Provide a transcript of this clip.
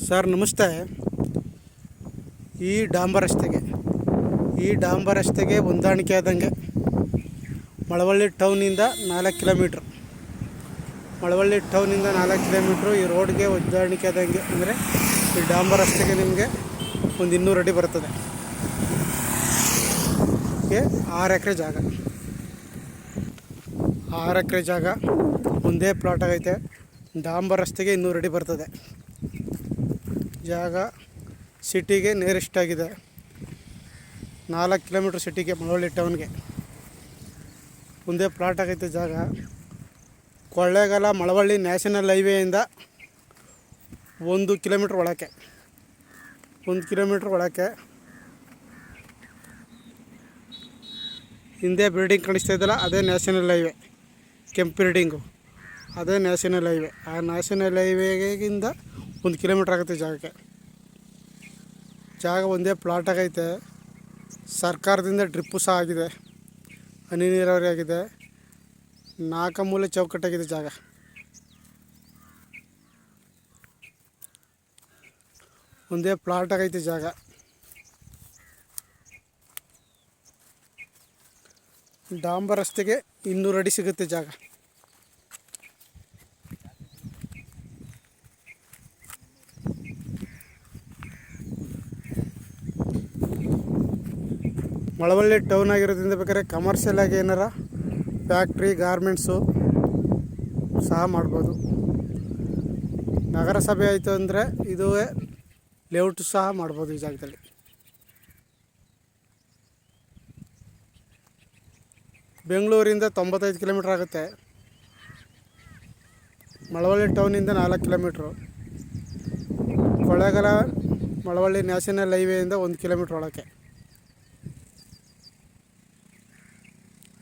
Sir, ನಮಸ್ತೆ. ಈ ಡಾಂಬರ್ ರಸ್ತೆಗೆ, ಈ ಡಾಂಬರ್ ರಸ್ತೆಗೆ ಹೊಂದಾಣಿಕೆ ಆದಂಗೆ ಮಳವಳ್ಳಿ ಟೌನಿಂದ ನಾಲ್ಕು ಕಿಲೋಮೀಟ್ರ್. ಮಳವಳ್ಳಿ ಟೌನಿಂದ ನಾಲ್ಕು ಕಿಲೋಮೀಟ್ರು ಈ ರೋಡ್ಗೆ ಹೊಂದಾಣಿಕೆ ಆದಂಗೆ ಅಂದರೆ ಈ ಡಾಂಬರ್ ರಸ್ತೆಗೆ ನಿಮಗೆ ಒಂದು ಇನ್ನೂರು ಅಡಿ ಬರ್ತದೆ ಆರು ಎಕರೆ ಜಾಗ. ಆರು ಎಕರೆ ಜಾಗ ಒಂದೇ ಪ್ಲಾಟ್ ಆಗೈತೆ. ಡಾಂಬರ್ ರಸ್ತೆಗೆ ಇನ್ನೂರು ಅಡಿ ಬರ್ತದೆ. ಜಾಗ ಸಿಟಿಗೆ ನಿಯರೆಸ್ಟ್ ಆಗಿದೆ ನಾಲ್ಕು ಕಿಲೋಮೀಟ್ರ್ ಸಿಟಿಗೆ ಮಳವಳ್ಳಿ ಟೌನ್ಗೆ. ಮುಂದೆ ಪ್ಲಾಟ್ ಆಗೈತೆ ಜಾಗ. ಕೊಳ್ಳೇಗಾಲ ಮಳವಳ್ಳಿ ನ್ಯಾಷನಲ್ ಹೈವೇಯಿಂದ ಒಂದು ಕಿಲೋಮೀಟ್ರ್ ಒಳಕ್ಕೆ. ಒಂದು ಕಿಲೋಮೀಟ್ರ್ ಒಳಕ್ಕೆ. ಹಿಂದೆ ಬಿಲ್ಡಿಂಗ್ ಕಾಣಿಸ್ತಾ ಇದ್ದಲ್ಲ ಅದೇ ನ್ಯಾಷನಲ್ ಹೈವೇ. ಕೆಂಪು ಬಿಲ್ಡಿಂಗು. ಅದೇ ನ್ಯಾಷನಲ್ ಹೈವೇ. ಆ ನ್ಯಾಷನಲ್ ಹೈವೇಗಿಂದ ಒಂದು ಕಿಲೋಮೀಟ್ರ್ ಆಗುತ್ತೆ ಜಾಗಕ್ಕೆ. ಜಾಗ ಒಂದೇ ಪ್ಲಾಟ್ ಆಗೈತೆ. ಸರ್ಕಾರದಿಂದ ಡ್ರಿಪ್ಪು ಸಹ ಆಗಿದೆ. ಹನಿ ನೀರಾವರಿ ಆಗಿದೆ. ನಾಲ್ಕು ಮೂಲೆ ಚೌಕಟ್ಟಾಗಿದೆ ಜಾಗ. ಒಂದೇ ಪ್ಲಾಟ್ ಆಗೈತೆ ಜಾಗ. ಡಾಂಬರ್ ರಸ್ತೆಗೆ ಇನ್ನೂರು ಅಡಿ ಸಿಗುತ್ತೆ ಜಾಗ. ಮಳವಳ್ಳಿ ಟೌನ್ ಆಗಿರೋದ್ರಿಂದ ಬೇಕಾದ್ರೆ ಕಮರ್ಷಿಯಲ್ ಆಗಿ ಏನಾರ ಫ್ಯಾಕ್ಟ್ರಿ ಗಾರ್ಮೆಂಟ್ಸು ಸಹ ಮಾಡ್ಬೋದು. ನಗರಸಭೆ ಆಯಿತು ಅಂದರೆ ಇದುವೇ ಲೇಔಟ್ ಸಹ ಮಾಡ್ಬೋದು ಈ ಜಾಗದಲ್ಲಿ. ಬೆಂಗಳೂರಿಂದ ತೊಂಬತ್ತೈದು ಕಿಲೋಮೀಟ್ರ್ ಆಗುತ್ತೆ. ಮಳವಳ್ಳಿ ಟೌನಿಂದ ನಾಲ್ಕು ಕಿಲೋಮೀಟ್ರು ಕೊಳ್ಳೇಗಾಲ ಮಳವಳ್ಳಿ ನ್ಯಾಷನಲ್ ಹೈವೇಯಿಂದ ಒಂದು ಕಿಲೋಮೀಟ್ರ್ ಒಳಕ್ಕೆ